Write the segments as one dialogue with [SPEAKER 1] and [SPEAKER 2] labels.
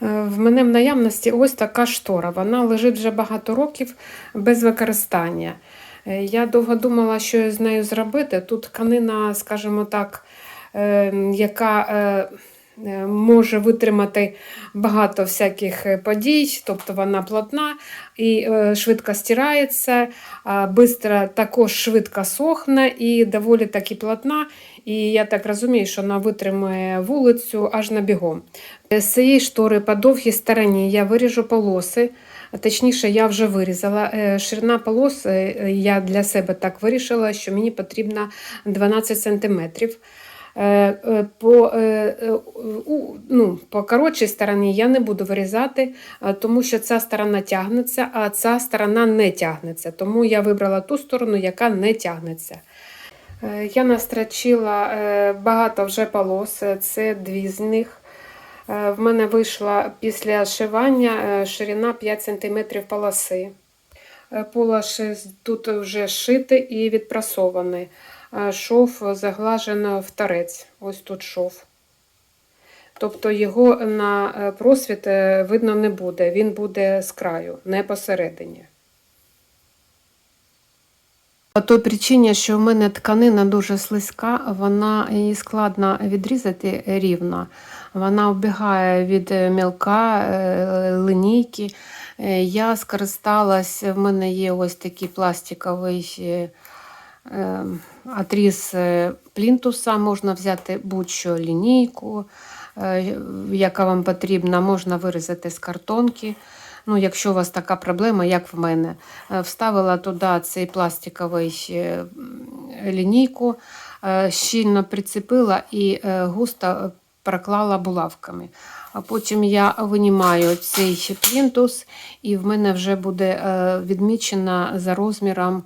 [SPEAKER 1] В мене в наявності ось така штора. Вона лежить вже багато років без використання. Е, Я довго думала, що з нею зробити. Тут тканина, скажімо так, е, яка е, е, може витримати багато всяких е, подій, тобто вона плотна і е, швидко стирається, бистро також швидко сохне і доволі таки плотна. І я так розумію, що вона витримує вулицю аж на бігом. З цієї штори по довгій стороні я виріжу полоси. Точніше, я вже вирізала. Е, Ширина полос е, я для себе так вирішила, що мені потрібно 12 см. По, е, е, у- ну, по коротшій стороні я не буду вирізати, е, тому що ця сторона тягнеться, а ця сторона не тягнеться. Тому я вибрала ту сторону, яка не тягнеться. Е, Я настрочила е, багато вже полос, е, це дві з них. Е, В мене вийшла після шивання е, ширина 5 см полоси. Е, тут вже шити і відпрасований. Е, Шов заглажено в торець. Ось тут шов. Тобто його на е, просвіт е, видно не буде. Він буде з краю, не посередині. По той причині, що в мене тканина дуже слизька, вона її складно відрізати рівно. Вона вбігає від мілка, линійки. Я скористалась, в мене є ось такий пластиковий отріз е, плінтуса, можна взяти будь-що лінійку, е, яка вам потрібна, можна вирізати з картонки. Ну, якщо у вас така проблема, як в мене, Е, вставила туди цей пластиковий лінійку, щільно прицепила і густо проклала булавками. А потім я винімаю цей плінтус, і в мене вже буде відмічена за розміром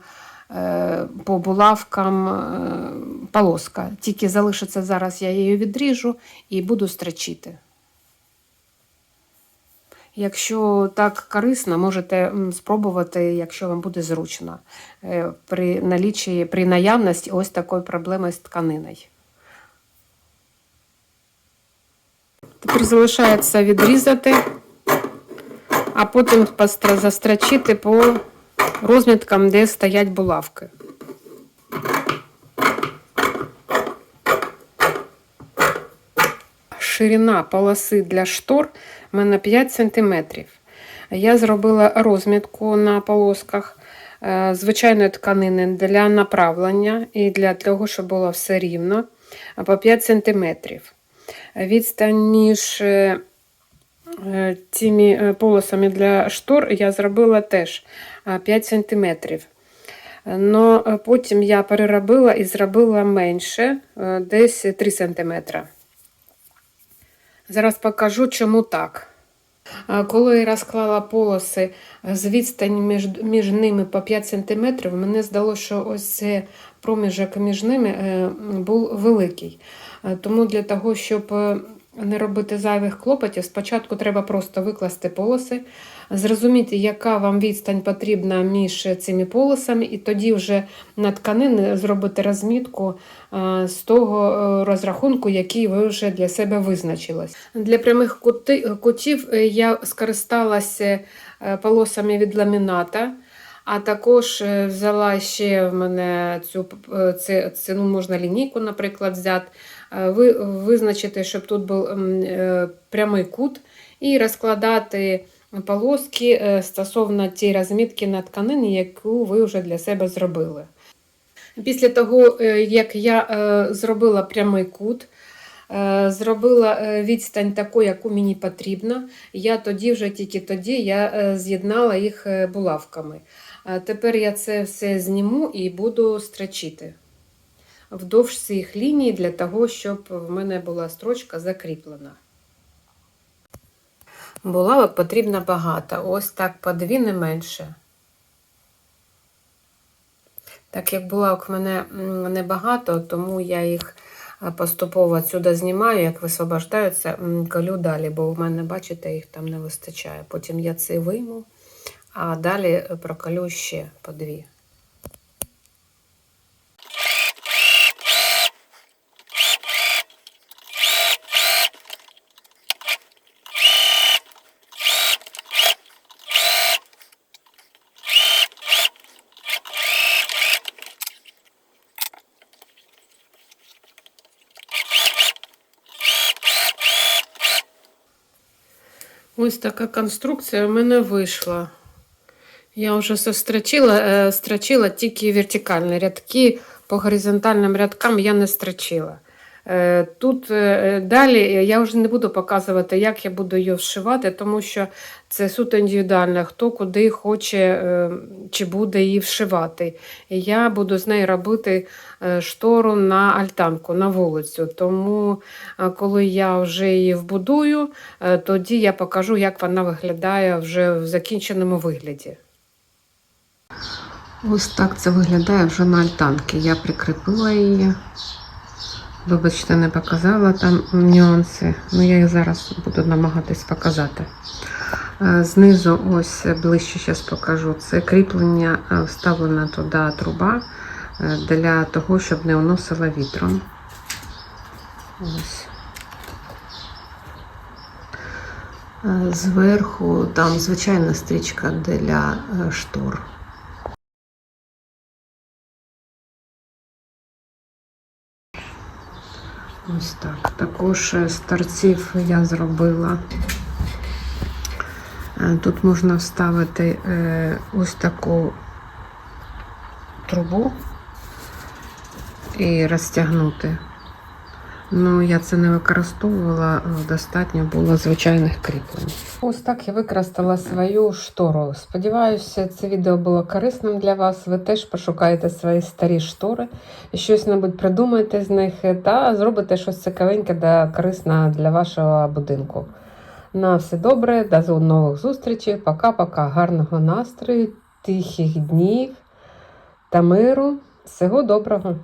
[SPEAKER 1] по булавкам е, полоска. Тільки залишиться зараз, я її відріжу і буду строчити. Якщо так корисно, можете спробувати, якщо вам буде зручно, е, при налічі, при наявності ось такої проблеми з тканиною. Тепер залишається відрізати, а потім застрочити по розміткам, де стоять булавки. Ширина полоси для штор в мене 5 см. Я зробила розмітку на полосках е, звичайної тканини для направлення і для того, щоб було все рівно, по 5 см. Відстань між е, цими е, полосами для штор я зробила теж е, 5 см. Но е, потім я переробила і зробила менше, е, десь 3 см. Зараз покажу, чому так. Коли я розклала полоси з відстані між, між ними по 5 см, мені здалося, що ось цей проміжок між ними е, був великий. Е, Тому для того, щоб е, не робити зайвих клопотів, спочатку треба просто викласти полоси, зрозуміти, яка вам відстань потрібна між цими полосами, і тоді вже на тканини зробити розмітку з того е, розрахунку, який ви вже для себе визначили. Для прямих кутів е, я скористалася е, полосами від ламіната. А також взяла ще в мене цю це, ну, можна лінійку, наприклад, взяти, ви, визначити, щоб тут був е, прямий кут, і розкладати полоски е, стосовно тієї розмітки на тканині, яку ви вже для себе зробили. Після того, е, як я е, зробила прямий кут, е, зробила е, відстань таку, яку мені потрібно, я тоді вже тільки тоді я е, з'єднала їх е, булавками. Е, Тепер я це все зніму і буду строчити вдовж цих ліній для того, щоб в мене була строчка закріплена. Булавок потрібно багато, ось так по дві не менше. Так як булавок в мене небагато, тому я їх поступово сюди знімаю, як висвобождаються, колю далі, бо в мене, бачите, їх там не вистачає. Потім я це вийму, а далі е, проколю ще по дві. Ось така конструкція в мене вийшла. Я вже страчила е, тільки вертикальні рядки, по горизонтальним рядкам я не строчила. Е, Тут е, далі я вже не буду показувати, як я буду її вшивати, тому що це суто індивідуально, хто куди хоче е, чи буде її вшивати. Я буду з нею робити е, штору на альтанку, на вулицю. Тому, е, коли я вже її вбудую, е, тоді я покажу, як вона виглядає вже в закінченому вигляді. Ось так це виглядає вже на альтанці. Я прикріпила її. Вибачте, не показала там нюанси, але я їх зараз буду намагатись показати. Е, Знизу, ось ближче зараз покажу. Це кріплення е, вставлена туди труба е, для того, щоб не уносила вітром. Ось. Зверху там звичайна стрічка для штор. Ось так. Також е, з торців я зробила. Е, Тут можна вставити е, ось таку трубу і розтягнути. Ну, я це не використовувала, е, достатньо було звичайних кріплень. Ось так я використала свою штору. Сподіваюся, це відео було корисним для вас. Ви теж пошукаєте свої старі штори, щось небудь придумаєте з них та зробите щось цікавеньке та корисне для вашого будинку. На все добре, до нових зустрічей. Пока-пока. Гарного настрою, тихих днів та миру. Всього доброго!